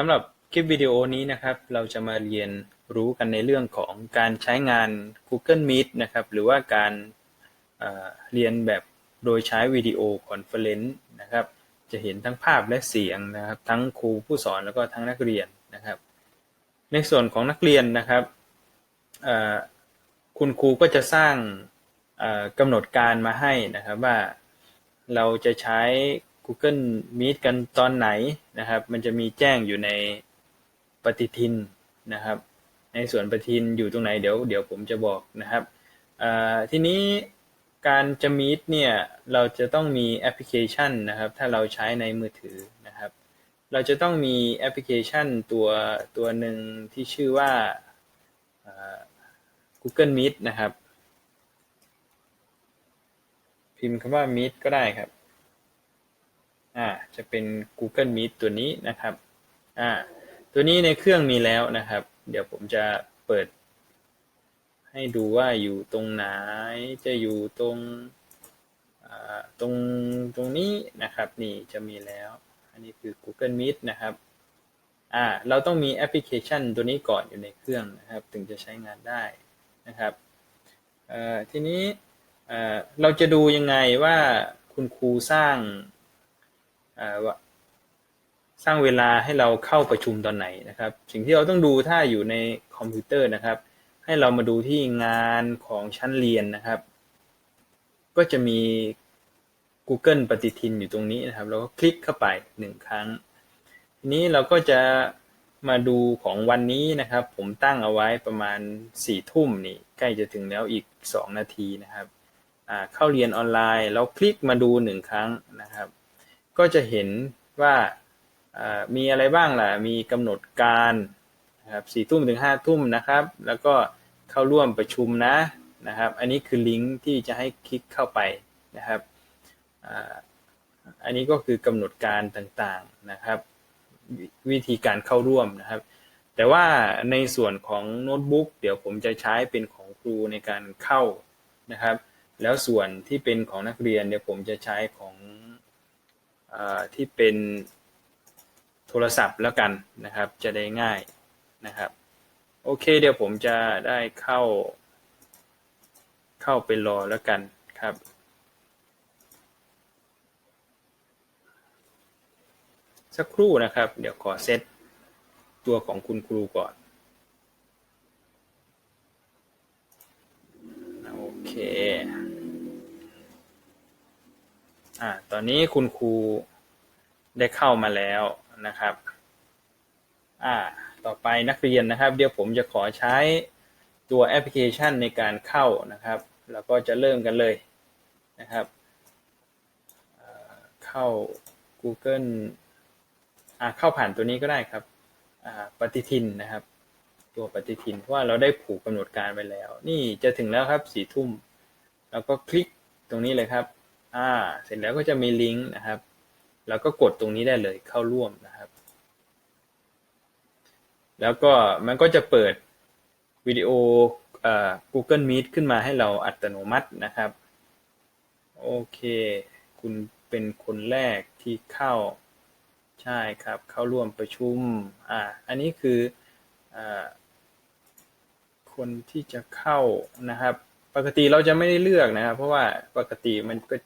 สำหรับคลิปวิดีโอนี้นะครับ เราจะมาเรียนรู้กันในเรื่องของการใช้งาน Google Meet นะครับ หรือว่าการเอ่อเรียนแบบโดยใช้วิดีโอคอนเฟอเรนซ์นะครับ จะเห็นทั้งภาพและเสียงนะครับ ทั้งครูผู้สอนแล้วก็ทั้งนักเรียนนะครับ ในส่วนของนักเรียนนะครับ คุณครูก็จะสร้างกำหนดการมาให้นะครับว่าเราจะใช้ Google Meet กันตอนไหนนะครับ มันจะมีแจ้งอยู่ในปฏิทินนะครับ ในส่วนปฏิทินอยู่ตรงไหนเดี๋ยวเดี๋ยวผมจะบอกนะครับทีนี้การจะ Meet เนี่ยเราจะต้องมีแอปพลิเคชันนะครับ ถ้าเราใช้ในมือถือนะครับ เราจะต้องมีแอปพลิเคชันตัวตัวหนึ่งที่ชื่อว่า Google Meet นะครับ พิมพ์คำว่า Meet ก็ได้ครับ อ่าจะเป็น Google Meet ตัวนี้นะครับอ่าตัวนี้ในเครื่องมีแล้วนะครับ เดี๋ยวผมจะเปิด ให้ดูว่าอยู่ตรงไหนจะอยู่ตรงตรงตรงนี้นะครับนี่จะมีแล้ว อันนี้คือ Google Meet นะครับอ่าเราต้องมีแอปพลิเคชันตัวนี้ก่อนอยู่ในเครื่องนะครับ ถึงจะใช้งานได้นะครับทีนี้เราจะดูยังไงว่าคุณครูสร้าง ว่าสร้างเวลาให้เราเข้าประชุมตอนไหนนะครับ สิ่งที่เราต้องดูถ้าอยู่ในคอมพิวเตอร์นะครับ ให้เรามาดูที่งานของชั้นเรียนนะครับ ก็จะมี Google ปฏิทินอยู่ตรงนี้นะครับ เราก็คลิกเข้าไปหนึ่งครั้ง ทีนี้เราก็จะมาดูของวันนี้นะครับ ผมตั้งเอาไว้ประมาณสี่ทุ่มนี่ใกล้จะถึงแล้วอีกสองนาทีนะครับเข้าเรียนออนไลน์ เราคลิกมาดูหนึ่งครั้งนะครับ ก็จะเห็นว่ามีอะไรบ้างล่ะ มีกำหนดการนะครับสี่ทุ่มถึงห้าทุ่มนะครับ แล้วก็เข้าร่วมประชุมนะนะครับ อันนี้คือลิงก์ที่จะให้คลิกเข้าไปนะครับอันนี้ก็คือกำหนดการต่างๆนะครับ วิธีการเข้าร่วมนะครับ แต่ว่าในส่วนของโน้ตบุ๊กเดี๋ยวผมจะใช้เป็นของครูในการเข้านะครับ แล้วส่วนที่เป็นของนักเรียนเดี๋ยวผมจะใช้ของ ที่เป็นโทรศัพท์แล้วกันนะครับ จะได้ง่ายนะครับ โอเคเดี๋ยวผมจะได้เข้า เข้าไปรอแล้วกันครับสักครู่นะครับ เดี๋ยวขอเซตตัวของคุณครูก่อน อ่าตอนนี้คุณครูได้เข้ามาแล้วนะครับ อ่า ต่อไปนักเรียนนะครับ เดี๋ยวผมจะขอใช้ตัวแอปพลิเคชันในการเข้านะครับ แล้วก็จะเริ่มกันเลยนะครับ เข้า Google อ่าเข้าผ่านตัวนี้ก็ได้ครับ อ่า ปฏิทินนะครับ ตัวปฏิทินเพราะว่าเราได้ผูกกำหนดการไว้แล้ว นี่จะถึงแล้วครับสี่ทุ่ม แล้วก็คลิกตรงนี้เลยครับ อ่า เสร็จแล้วก็จะมีลิงก์นะครับ แล้วก็กดตรงนี้ได้เลยเข้าร่วมนะครับ แล้วก็มันก็จะเปิดวิดีโอเอ่อ Google Meet ขึ้นมาให้เราอัตโนมัตินะครับ โอเค คุณเป็นคนแรกที่เข้าใช่ครับ เข้าร่วมประชุม อ่า อันนี้คืออ่าคนที่จะเข้านะครับ ปกติเราจะไม่ได้เลือกนะครับ เพราะว่าปกติมันก็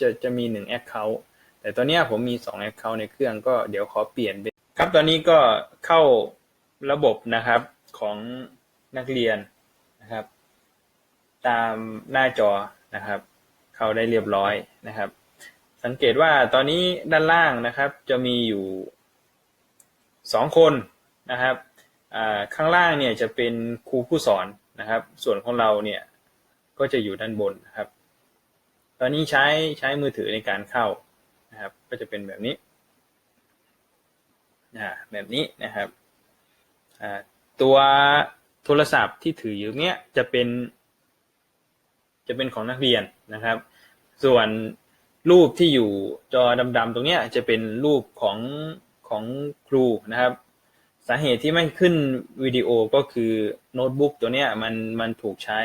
จะจะมีหนึ่ง Account แต่ตอนนี้ผมมี2 Account ในเครื่องก็เดี๋ยวขอเปลี่ยนเป็นครับตอนนี้ก็เข้าระบบนะครับของนักเรียนนะครับ ตามหน้าจอนะครับ เข้าได้เรียบร้อยนะครับ สังเกตว่าตอนนี้ด้านล่างนะครับ จะมีอยู่สองคนนะครับข้างล่างเนี่ยจะเป็นครูผู้สอนนะครับ ส่วนของเราเนี่ยก็จะอยู่ด้านบนนะครับ ตอนนี้ใช้ใช้มือถือในการเข้านะครับ ก็จะเป็นแบบนี้อ่าแบบนี้นะครับตัวโทรศัพท์ที่ถืออยู่เนี้ยจะเป็น จะเป็นของนักเรียนนะครับ ส่วนรูปที่อยู่จอดำๆตรงเนี้ยจะเป็นรูปของของครูนะครับ สาเหตุที่ไม่ขึ้นวิดีโอก็คือโน้ตบุ๊กตัวเนี้ยมันมันถูกใช้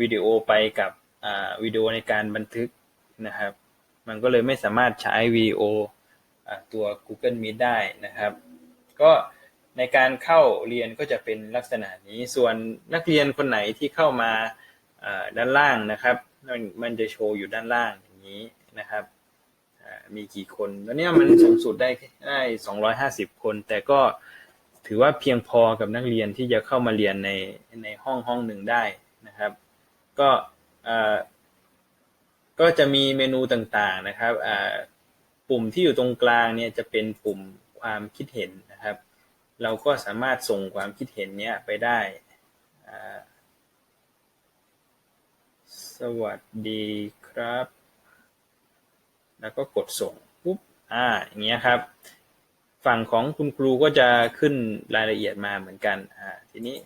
วิดีโอไปกับ วิดีโอในการบันทึกนะครับ มันก็เลยไม่สามารถใช้วิดีโอตัว Google Meet ได้นะครับ ก็ในการเข้าเรียนก็จะเป็นลักษณะนี้ ส่วนนักเรียนคนไหนที่เข้ามาด้านล่างนะครับมันมันจะโชว์อยู่ด้านล่างอย่างนี้นะครับมีกี่คนตอนนี้มันสูงสุดได้ได้250 คน แต่ก็ถือว่าเพียงพอกับนักเรียนที่จะเข้ามาเรียนในในห้องห้องหนึ่งได้นะครับ ก็ อ่าก็จะมีเมนูต่างๆนะครับอ่าปุ่มที่อยู่ตรงกลางเนี่ยจะเป็นปุ่มความคิดเห็นนะครับ เราก็สามารถส่งความคิดเห็นเนี้ยไปได้สวัสดีครับ แล้วก็กดส่งปุ๊บอ่าอย่างเงี้ยครับ ฝั่งของคุณครูก็จะขึ้นรายละเอียดมาเหมือนกันอ่าทีนี้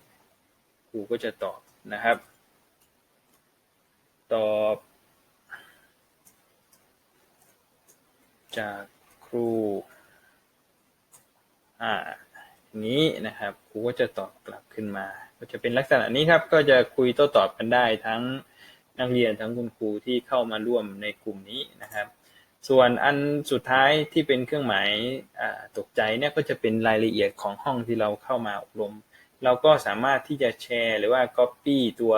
ครูก็จะตอบนะครับ ตอบจากครู อ่า นี้นะครับ ครูก็จะตอบกลับขึ้นมา ก็จะเป็นลักษณะนี้ครับ ก็จะคุยโต้ตอบกันได้ทั้งนักเรียนทั้งคุณครูที่เข้ามาร่วมในกลุ่มนี้นะครับ ส่วนอันสุดท้ายที่เป็นเครื่องหมายตกใจเนี่ยก็จะเป็นรายละเอียดของห้องที่เราเข้ามาอบรม เราก็สามารถที่จะแชร์หรือว่า Copy ตัว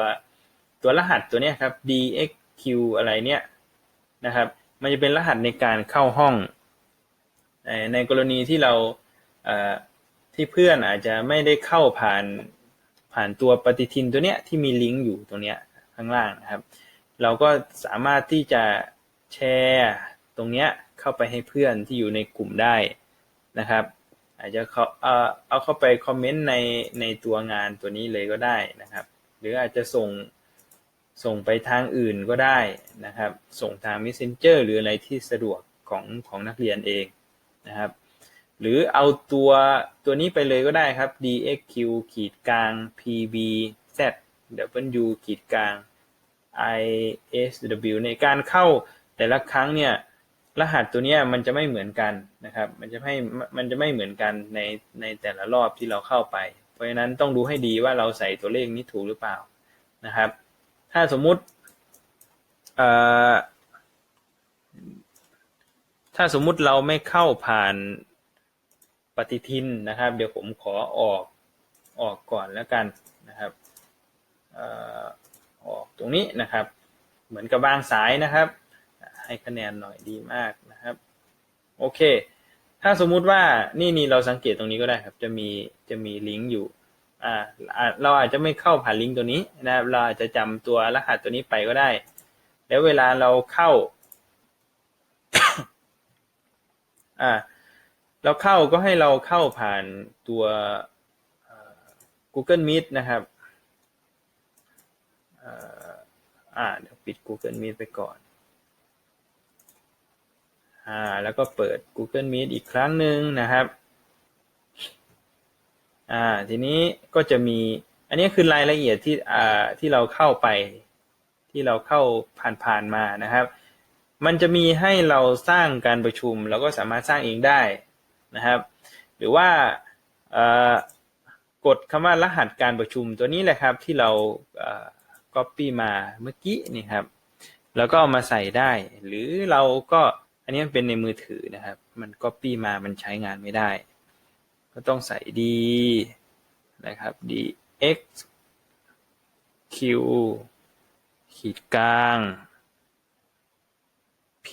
ตัวรหัสตัวเนี้ยครับ dxq อะไรเนี่ยนะครับ มันจะเป็นรหัสในการเข้าห้องในในกรณีที่เราที่เพื่อนอาจจะไม่ได้เข้าผ่านผ่านตัวปฏิทินตัวเนี้ยที่มีลิงก์อยู่ตรงเนี้ยข้างล่างนะครับ เราก็สามารถที่จะแชร์ตรงเนี้ยเข้าไปให้เพื่อนที่อยู่ในกลุ่มได้นะครับ อาจจะเขาเอาเอาเข้าไปคอมเมนต์ในในตัวงานตัวนี้เลยก็ได้นะครับ หรืออาจจะส่ง ส่งไปทางอื่นก็ได้นะครับ ส่งทาง Messenger หรืออะไรที่สะดวกของของนักเรียนเองนะครับ หรือเอาตัวตัวนี้ไปเลยก็ได้ครับ dxq ขีดกลาง pbz w ขีดกลาง isw ในการเข้าแต่ละครั้งเนี่ยรหัสตัวนี้มันจะไม่เหมือนกันนะครับ มันจะไม่มันจะไม่เหมือนกันในในแต่ละรอบที่เราเข้าไป เพราะฉะนั้นต้องดูให้ดีว่าเราใส่ตัวเลขนี้ถูกหรือเปล่านะครับ ถ้าสมมุติเอ่อถ้าสมมุติเราไม่เข้าผ่านปฏิทินนะครับ เดี๋ยวผมขอออกออกก่อนแล้วกันนะครับออกตรงนี้นะครับ เหมือนกับบางสายนะครับ ให้คะแนนหน่อยดีมากนะครับ โอเค ถ้าสมมุติว่านี่นี่เราสังเกตตรงนี้ก็ได้ครับ จะมีจะมีลิงก์อยู่ อ่าเราอาจจะไม่เข้าผ่านลิงก์ตัวนี้นะครับ เราอาจจะจำตัวรหัสตัวนี้ไปก็ได้ แล้วเวลาเราเข้า อ่า เราเข้าก็ให้เราเข้าผ่านตัว Google Meet นะครับเอ่ออ่าเดี๋ยวปิด Google Meet ไปก่อน อ่า แล้วก็เปิด Google Meet อีกครั้งหนึ่งนะครับ อ่า ทีนี้ก็จะมี อันนี้คือรายละเอียดที่อ่าที่เราเข้าไป ที่เราเข้าผ่านๆมานะครับ มันจะมีให้เราสร้างการประชุมเราก็สามารถสร้างเองได้นะครับ หรือว่าเอ่กดคำว่ารหัสการประชุมตัวนี้แหละครับที่เราเอ่อ copy มาเมื่อกี้นี่ครับ แล้วก็เอามาใส่ได้ หรือเราก็อันนี้เป็นในมือถือนะครับ มัน copy มามันใช้งานไม่ได้ ก็ต้องใส่ d นะครับ d x q ขีดกลาง p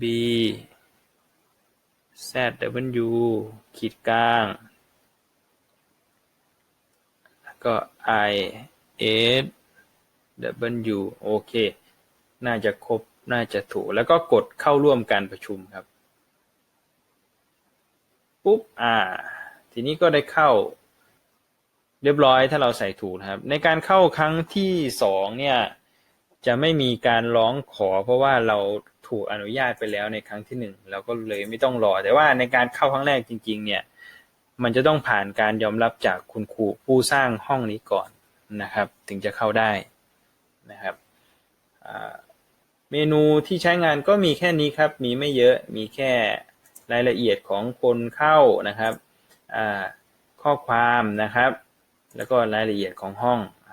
b z w ขีดกลาง แล้วก็ i s w โอเค น่าจะครบ น่าจะถูก แล้วก็กดเข้าร่วมการประชุมครับ ปุ๊บ อ่า ทีนี้ก็ได้เข้า เรียบร้อยถ้าเราใส่ถูกนะครับ ในการเข้าครั้งที่สองเนี่ย จะไม่มีการร้องขอ เพราะว่าเราถูกอนุญาตไปแล้วในครั้งที่หนึ่งเราก็เลยไม่ต้องรอ แต่ว่าในการเข้าครั้งแรกจริง ๆ เนี่ย มันจะต้องผ่านการยอมรับจากคุณครูผู้สร้างห้องนี้ก่อนนะครับ ถึงจะเข้าได้นะครับเมนูที่ใช้งานก็มีแค่นี้ครับ มีไม่เยอะ มีแค่ รายละเอียดของคนเข้านะครับข้อความนะครับ แล้วก็รายละเอียดของห้องอ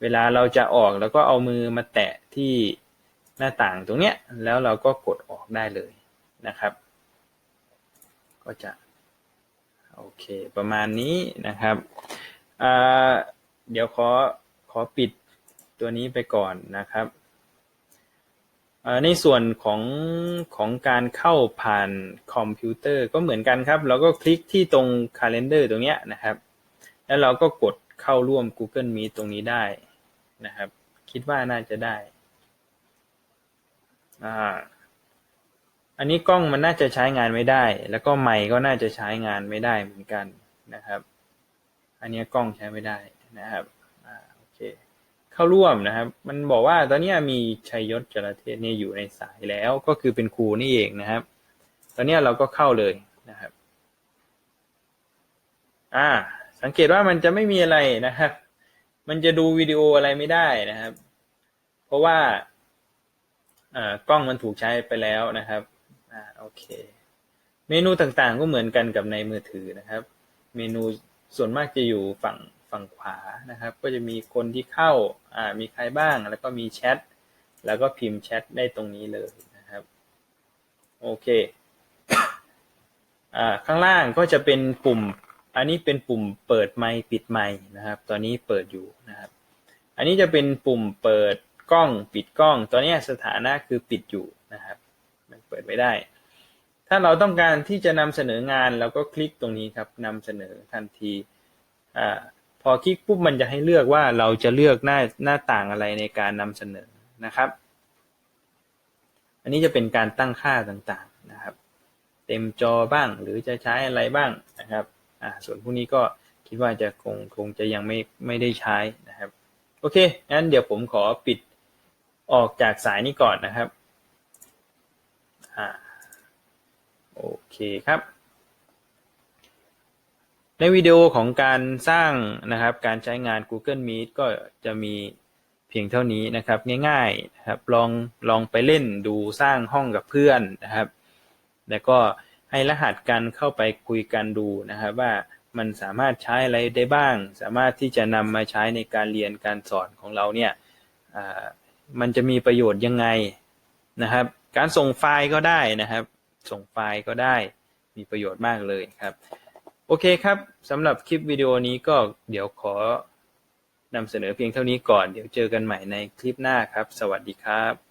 เวลาเราจะออกแล้วก็เอามือมาแตะที่หน้าต่างตรงเนี้ยแล้วเราก็กดออกได้เลยนะครับ ก็จะโอเคประมาณนี้นะครับเดี๋ยวขอขอปิดตัวนี้ไปก่อนนะครับ ในส่วนของของการเข้าผ่านคอมพิวเตอร์ก็เหมือนกันครับ เราก็คลิกที่ตรง Calendar ตรงเนี้ยนะครับ แล้วเราก็กดเข้าร่วม Google Meet ตรงนี้ได้นะครับ คิดว่าน่าจะได้อ่าอันนี้กล้องมันน่าจะใช้งานไม่ได้ แล้วก็ไมค์ก็น่าจะใช้งานไม่ได้เหมือนกันนะครับ อันนี้กล้องใช้ไม่ได้นะครับ เข้าร่วมนะครับ มันบอกว่าตอนนี้มีชัยยศจรเทศเนี่ยอยู่ในสายแล้วก็คือเป็นครูนี่เองนะครับ ตอนนี้เราก็เข้าเลยนะครับ อ่า สังเกตว่ามันจะไม่มีอะไรนะครับ มันจะดูวิดีโออะไรไม่ได้นะครับ เพราะว่าอ่ากล้องมันถูกใช้ไปแล้วนะครับอ่าโอเค เมนูต่างๆก็เหมือนกันกับในมือถือนะครับ เมนูส่วนมากจะอยู่ฝั่ง ฝั่งขวานะครับ ก็จะมีคนที่เข้าอ่ามีใครบ้าง แล้วก็มีแชท แล้วก็พิมพ์แชทได้ตรงนี้เลยนะครับ โอเคอ่าข้างล่างก็จะเป็นปุ่ม อันนี้เป็นปุ่มเปิดไมค์ปิดไมค์นะครับ ตอนนี้เปิดอยู่นะครับ อันนี้จะเป็นปุ่มเปิดกล้องปิดกล้อง ตอนนี้สถานะคือปิดอยู่นะครับ มันเปิดไม่ได้ถ้าเราต้องการที่จะนำเสนองานเราก็คลิกตรงนี้ครับนำเสนอทันที อ่าพอคลิกปุ๊บมันจะให้เลือกว่าเราจะเลือกหน้าหน้าต่างอะไรในการนำเสนอนะครับ อันนี้จะเป็นการตั้งค่าต่างๆนะครับ เต็มจอบ้างหรือจะใช้อะไรบ้างนะครับอ่าส่วนพวกนี้ก็คิดว่าจะคงคงจะยังไม่ไม่ได้ใช้นะครับ โอเค งั้นเดี๋ยวผมขอปิดออกจากสายนี้ก่อนนะครับอ่าโอเคครับ ในวิดีโอของการสร้างนะครับ การใช้งาน Google Meet ก็จะมีเพียงเท่านี้นะครับ ง่ายๆนะครับ ลองลองไปเล่นดูสร้างห้องกับเพื่อนนะครับ แล้วก็ให้รหัสกันเข้าไปคุยกันดูนะครับ ว่ามันสามารถใช้อะไรได้บ้าง สามารถที่จะนำมาใช้ในการเรียนการสอนของเราเนี่ยมันจะมีประโยชน์ยังไงนะครับ การส่งไฟล์ก็ได้นะครับ ส่งไฟล์ก็ได้มีประโยชน์มากเลยครับ โอเคครับสำหรับคลิปวิดีโอนี้ก็เดี๋ยวขอนำเสนอเพียงเท่านี้ก่อน เดี๋ยวเจอกันใหม่ในคลิปหน้าครับ สวัสดีครับ